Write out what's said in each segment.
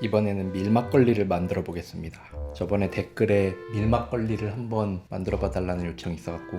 이번에는 밀막걸리를 만들어 보겠습니다. 저번에 댓글에 밀막걸리를 한번 만들어 봐달라는 요청이 있어갖고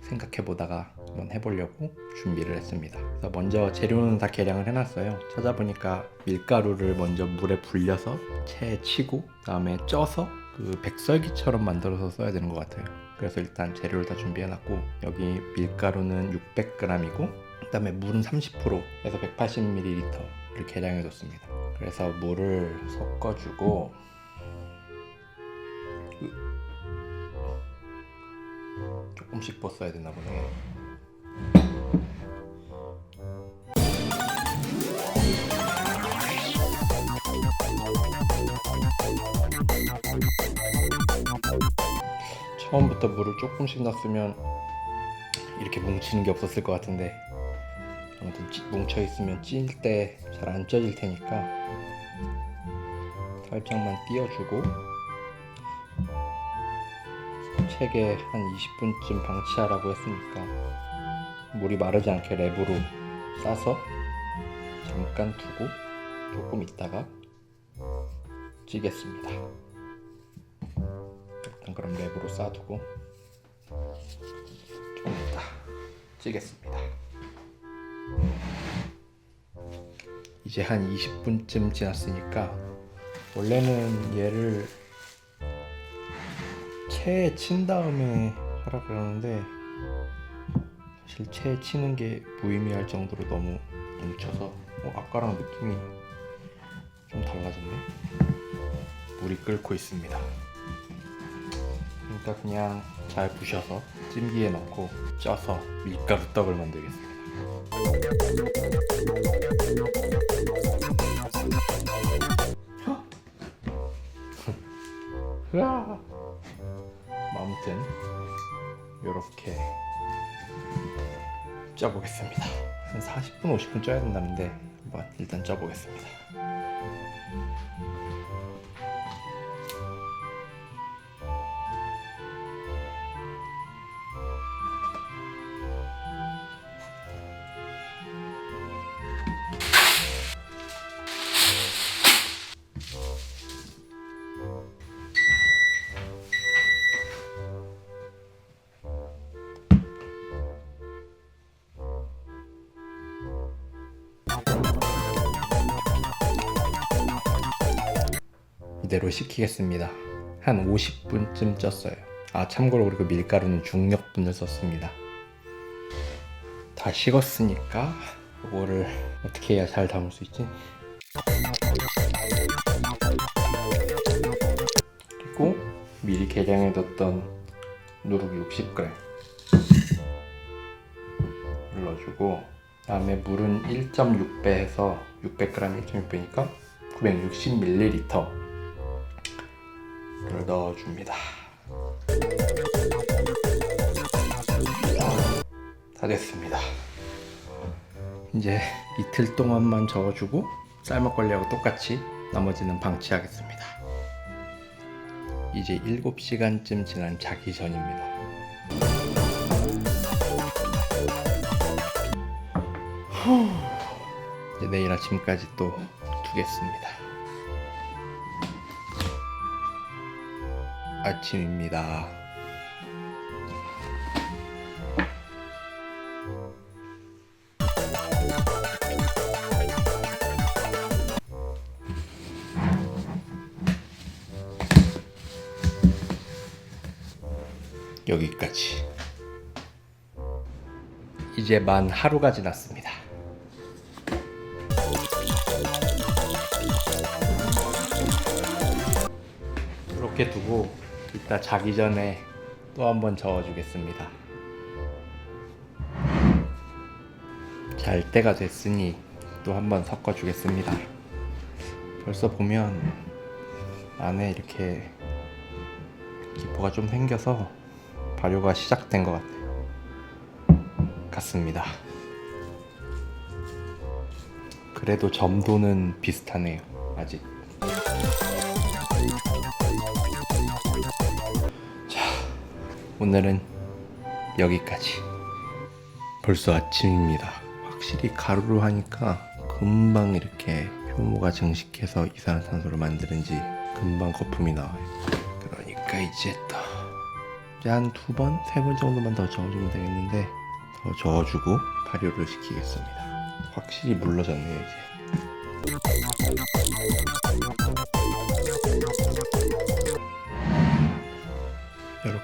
생각해 보다가 한번 해보려고 준비를 했습니다. 먼저 재료는 다 계량을 해놨어요. 찾아보니까 밀가루를 먼저 물에 불려서 체에 치고 그다음에 쪄서 그 백설기처럼 만들어서 써야 되는 것 같아요. 그래서 일단 재료를 다 준비해놨고 여기 밀가루는 600g이고 그다음에 물은 30%에서 180ml를 계량해뒀습니다. 그래서 물을 섞어주고 으. 조금씩 벗어야 되나 보네. 처음부터 물을 조금씩 넣었으면 이렇게 뭉치는 게 없었을 것 같은데 아무튼 찌- 뭉쳐 있으면 찔 때 잘 안 쪄질 테니까 살짝만 띄워주고 책에 한 20분쯤 방치하라고 했으니까 물이 마르지 않게 랩으로 싸서 잠깐 두고 조금 있다가 찌겠습니다. 일단 그럼 랩으로 싸두고 조금 있다 찌겠습니다. 이제 한 20분쯤 지났으니까 원래는 얘를 체에 친 다음에 하라 그러는데 사실 체에 치는 게 무의미할 정도로 너무 뭉쳐서 어, 아까랑 느낌이 좀 달라졌네. 물이 끓고 있습니다. 그러니까 그냥 잘 부셔서 찜기에 넣고 쪄서 밀가루 떡을 만들겠습니다. 으아. 아무튼 이렇게 쪄보겠습니다. 한 40분 50분 쪄야 된다는데 일단 쪄보겠습니다. 이대로 식히겠습니다. 한 50분쯤 쪘어요. 아 참고로 그리고 밀가루는 중력분을 썼습니다. 다 식었으니까 이거를 어떻게 해야 잘 담을 수 있지? 그리고 미리 계량해뒀던 누룩 60g 눌러주고 그다음에 물은 1.6배에서 600g 1.6배니까 960ml 를 넣어줍니다. 다 됐습니다. 이제 이틀 동안만 저어주고 쌀먹걸리하고 똑같이 나머지는 방치하겠습니다. 이제 7시간쯤 지난 자기 전입니다. 후, 이제 내일 아침까지 또 두겠습니다. 아침입니다. 여기까지. 이제 만 하루가 지났습니다. 이렇게 두고 이따 자기 전에 또 한번 저어주겠습니다. 잘 때가 됐으니 또 한번 섞어주겠습니다. 벌써 보면 안에 이렇게 기포가 좀 생겨서 발효가 시작된 것 같아요. 같습니다. 그래도 점도는 비슷하네요. 아직. 오늘은 여기까지. 벌써 아침입니다. 확실히 가루로 하니까 금방 이렇게 효모가 증식해서 이산화탄소를 만드는지 금방 거품이 나와요. 그러니까 이제 또 한 두 번, 세 번 정도만 더 저어주면 되겠는데 더 저어주고 발효를 시키겠습니다. 확실히 물러졌네요 이제.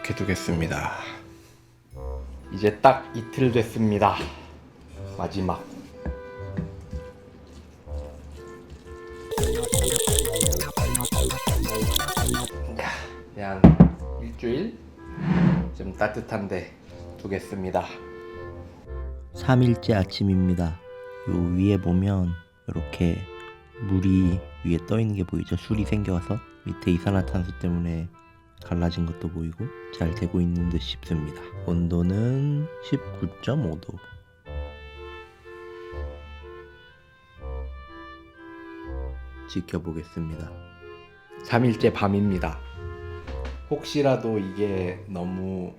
이렇게 두겠습니다. 이제 딱 이틀 됐습니다. 마지막. 한 일주일 좀 따뜻한데 두겠습니다. 3일째 아침입니다. 요 위에 보면 이렇게 물이 위에 떠 있는 게 보이죠? 술이 생겨서 밑에 이산화탄소 때문에 갈라진 것도 보이고 잘 되고 있는 듯 싶습니다. 온도는 19.5도. 지켜보겠습니다. 3일째 밤입니다. 혹시라도 이게 너무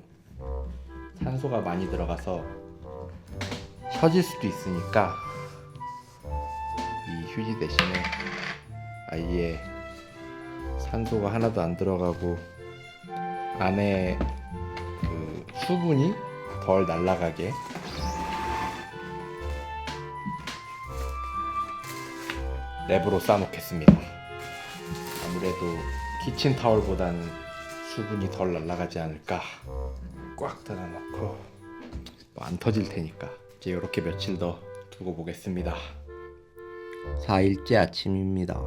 산소가 많이 들어가서 셔질 수도 있으니까 이 휴지 대신에 아예 산소가 하나도 안 들어가고 안에 그 수분이 덜 날아가게 랩으로 싸놓겠습니다. 아무래도 키친 타월보다는 수분이 덜 날아가지 않을까 꽉 닫아놓고 뭐안 터질 테니까 이제 이렇게 며칠 더 두고 보겠습니다 4일째 아침입니다.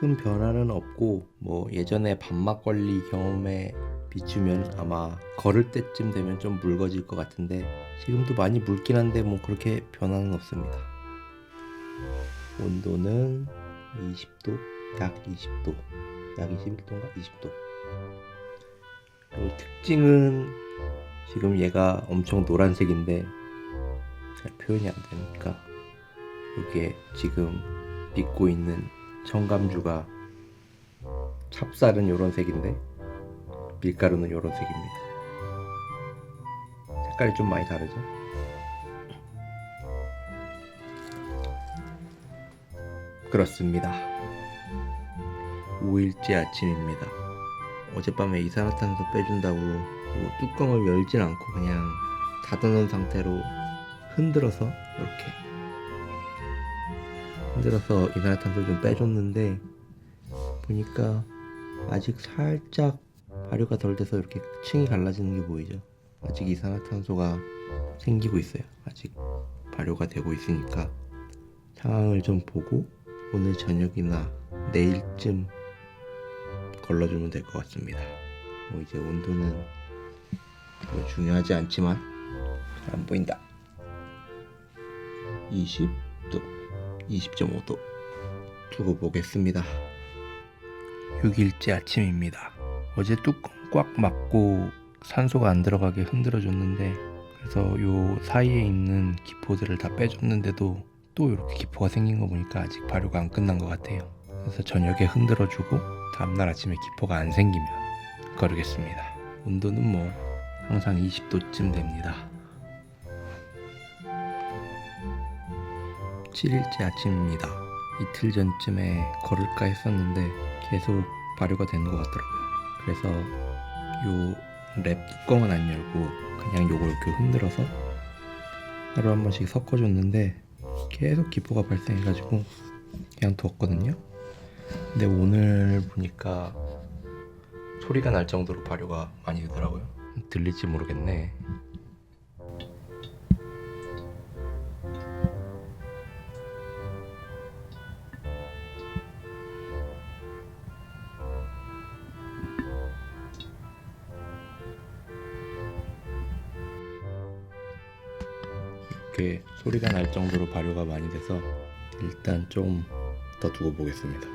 큰 변화는 없고 뭐 예전에 밤막걸리 경험에 비추면 아마 걸을 때쯤 되면 좀 묽어질 것 같은데 지금도 많이 묽긴 한데 뭐 그렇게 변화는 없습니다. 온도는 20도, 약 20도, 약 21도인가 20도. 그리고 특징은 지금 얘가 엄청 노란색인데 잘 표현이 안 되니까 여기에 지금 믿고 있는 청감주가 찹쌀은 이런 색인데 밀가루는 이런 색입니다. 색깔이 좀 많이 다르죠? 그렇습니다. 5일째 아침입니다. 어젯밤에 이산화탄소 빼준다고 뭐 뚜껑을 열진 않고 그냥 닫아놓은 상태로 흔들어서 이렇게 흔들어서 이산화탄소 좀 빼줬는데 보니까 아직 살짝 발효가 덜 돼서 이렇게 층이 갈라지는 게 보이죠. 아직 이산화탄소가 생기고 있어요. 아직 발효가 되고 있으니까 상황을 좀 보고 오늘 저녁이나 내일쯤 걸러주면 될 것 같습니다. 뭐 이제 온도는 뭐 중요하지 않지만 잘 안 보인다. 20도, 20.5도 두고 보겠습니다. 6일째 아침입니다. 어제 뚜껑 꽉 막고 산소가 안 들어가게 흔들어 줬는데 그래서 요 사이에 있는 기포들을 다 빼줬는데도 또 이렇게 기포가 생긴 거 보니까 아직 발효가 안 끝난 것 같아요. 그래서 저녁에 흔들어 주고 다음날 아침에 기포가 안 생기면 거르겠습니다. 온도는 뭐 항상 20도쯤 됩니다. 7일째 아침입니다. 이틀 전쯤에 걸을까 했었는데 계속 발효가 되는 것 같더라고요. 그래서 요 랩 뚜껑은 안 열고 그냥 요걸 이렇게 흔들어서 하루 한 번씩 섞어줬는데 계속 기포가 발생해가지고 그냥 두었거든요. 근데 오늘 보니까 소리가 날 정도로 발효가 많이 되더라고요. 들릴지 모르겠네. 소리가 날 정도로 발효가 많이 돼서 일단 좀 더 두고 보겠습니다.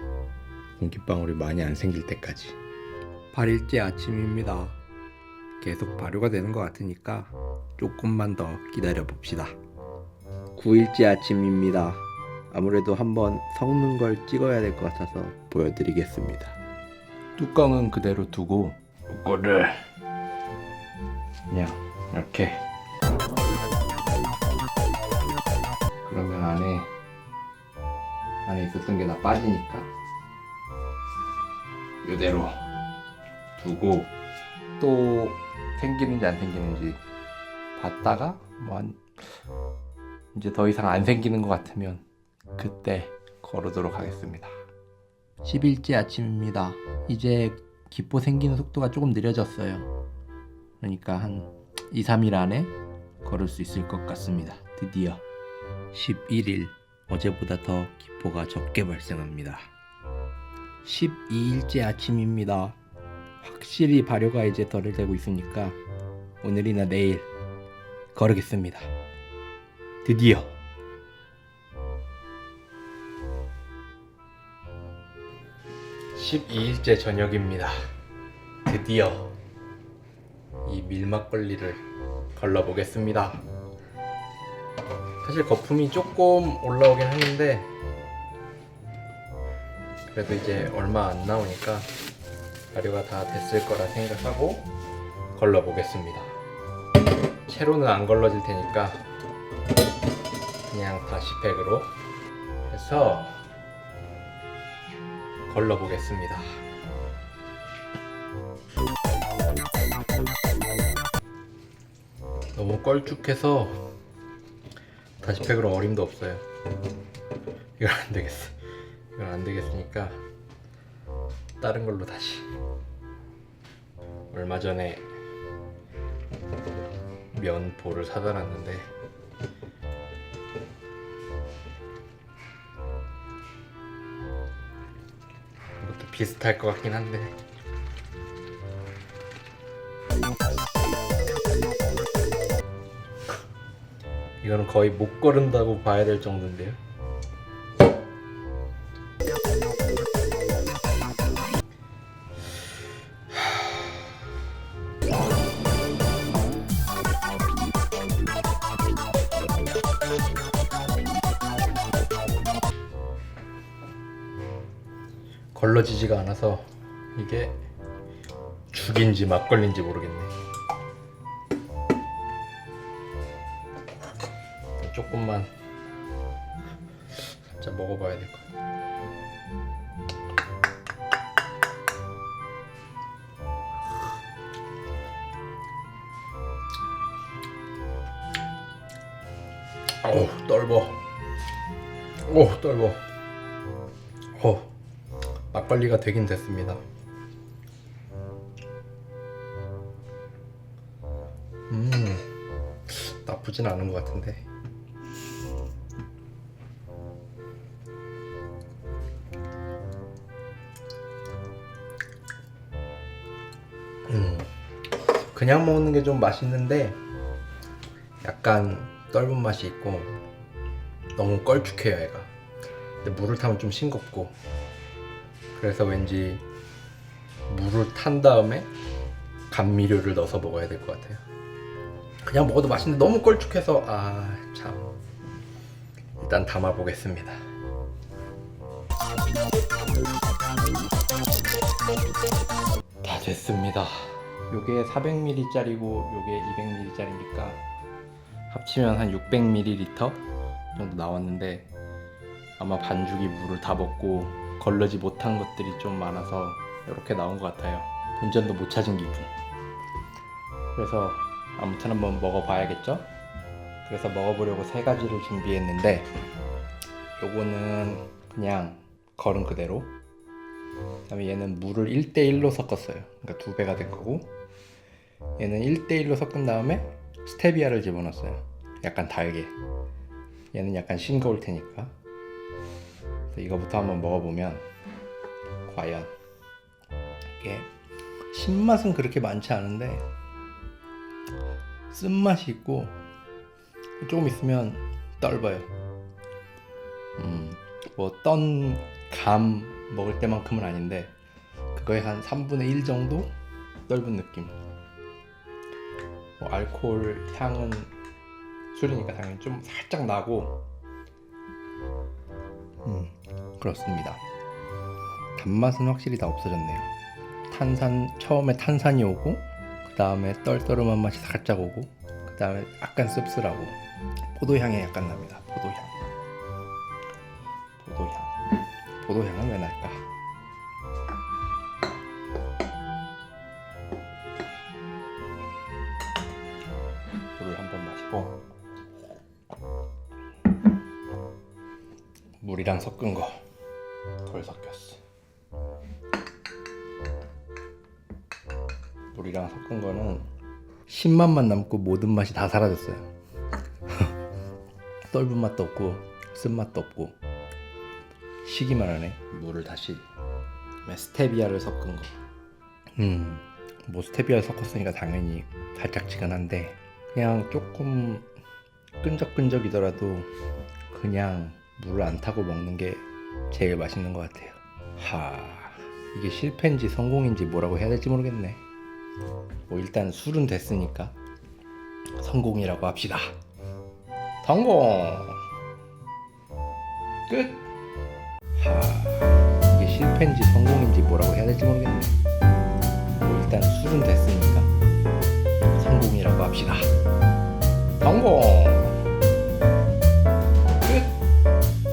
공기방울이 많이 안 생길 때까지. 8일째 아침입니다. 계속 발효가 되는 것 같으니까 조금만 더 기다려 봅시다. 9일째 아침입니다. 아무래도 한번 섞는 걸 찍어야 될 것 같아서 보여드리겠습니다. 뚜껑은 그대로 두고 이거를 그냥 이렇게 안에 있었던 게다 빠지니까 이대로 두고 또 생기는지 안 생기는지 봤다가 뭐 한, 이제 더 이상 안 생기는 것 같으면 그때 거르도록 하겠습니다. 10일째 아침입니다. 이제 기포 생기는 속도가 조금 느려졌어요. 그러니까 한 2, 3일 안에 걸을 수 있을 것 같습니다. 드디어 11일 어제보다 더 기포가 적게 발생합니다. 12일째 아침입니다. 확실히 발효가 이제 덜 되고 있으니까 오늘이나 내일 걸으겠습니다. 드디어 12일째 저녁입니다. 드디어 이 밀막걸리를 걸러보겠습니다. 사실 거품이 조금 올라오긴 했는데 그래도 이제 얼마 안 나오니까 발효가 다 됐을 거라 생각하고 걸러 보겠습니다. 채로는 안 걸러질 테니까 그냥 다시 팩으로 해서 걸러 보겠습니다. 너무 껄쭉해서 다시 팩으로 어림도 없어요. 이건 안 되겠어. 이건 안 되겠으니까 다른 걸로 다시. 얼마 전에 면보를 사다 놨는데 이것도 비슷할 것 같긴 한데 이거는 거의 못 걸은다고 봐야 될 정도인데요. 걸러지지가 않아서 이게 죽인지 막걸리인지 모르겠네. 조금만 살짝 먹어봐야 될 것 같아. 어우 떨버. 오 떨버. 어 막걸리가 되긴 됐습니다. 음 나쁘진 않은 것 같은데. 그냥 먹는 게 좀 맛있는데 약간 떫은 맛이 있고 너무 껄쭉해요 얘가. 근데 물을 타면 좀 싱겁고. 그래서 왠지 물을 탄 다음에 감미료를 넣어서 먹어야 될 것 같아요. 그냥 먹어도 맛있는데 너무 껄쭉해서 아 참. 일단 담아 보겠습니다. 다 됐습니다. 요게 400ml짜리고 요게 200ml짜리니까 합치면 한 600ml 정도 나왔는데 아마 반죽이 물을 다 먹고 걸러지 못한 것들이 좀 많아서 이렇게 나온 것 같아요. 운전도 못 찾은 기분. 그래서 아무튼 한번 먹어봐야겠죠? 그래서 먹어보려고 세 가지를 준비했는데 요거는 그냥 걸은 그대로 그다음에 얘는 물을 1대1로 섞었어요. 그러니까 두 배가 된 거고 얘는 1대1로 섞은 다음에 스테비아를 집어넣었어요. 약간 달게. 얘는 약간 싱거울 테니까. 그래서 이거부터 한번 먹어보면 과연 이게 신맛은 그렇게 많지 않은데 쓴맛이 있고 조금 있으면 떫어요. 음, 뭐떤 감 먹을 때만큼은 아닌데 그거의 한 3분의 1 정도 떫은 느낌. 뭐 알코올 향은 술이니까 당연히 좀 살짝 나고, 음 그렇습니다. 단맛은 확실히 다 없어졌네요. 탄산 처음에 탄산이 오고 그 다음에 떨떠름한 맛이 살짝 오고 그 다음에 약간 씁쓸하고 포도향이 약간 납니다. 포도향. 포도향은 왜 날까? 물을 한번 마시고 물이랑 섞은 거 덜 섞였어. 물이랑 섞은 거는 신맛만 남고 모든 맛이 다 사라졌어요. 떫은 맛도 없고 쓴맛도 없고 시기만 하네. 물을 다시 스테비아를 섞은 거. 음, 뭐 스테비아를 섞었으니까 당연히 달짝지근한데 그냥 조금 끈적끈적이더라도 그냥 물을 안 타고 먹는 게 제일 맛있는 것 같아요. 하, 이게 실패인지 성공인지 뭐라고 해야 될지 모르겠네. 뭐 일단 술은 됐으니까 성공이라고 합시다. 성공. 끝. 하, 이게 실패인지 성공인지 뭐라고 해야 될지 모르겠네. 뭐 일단 수준 됐으니까 성공이라고 합시다. 성공!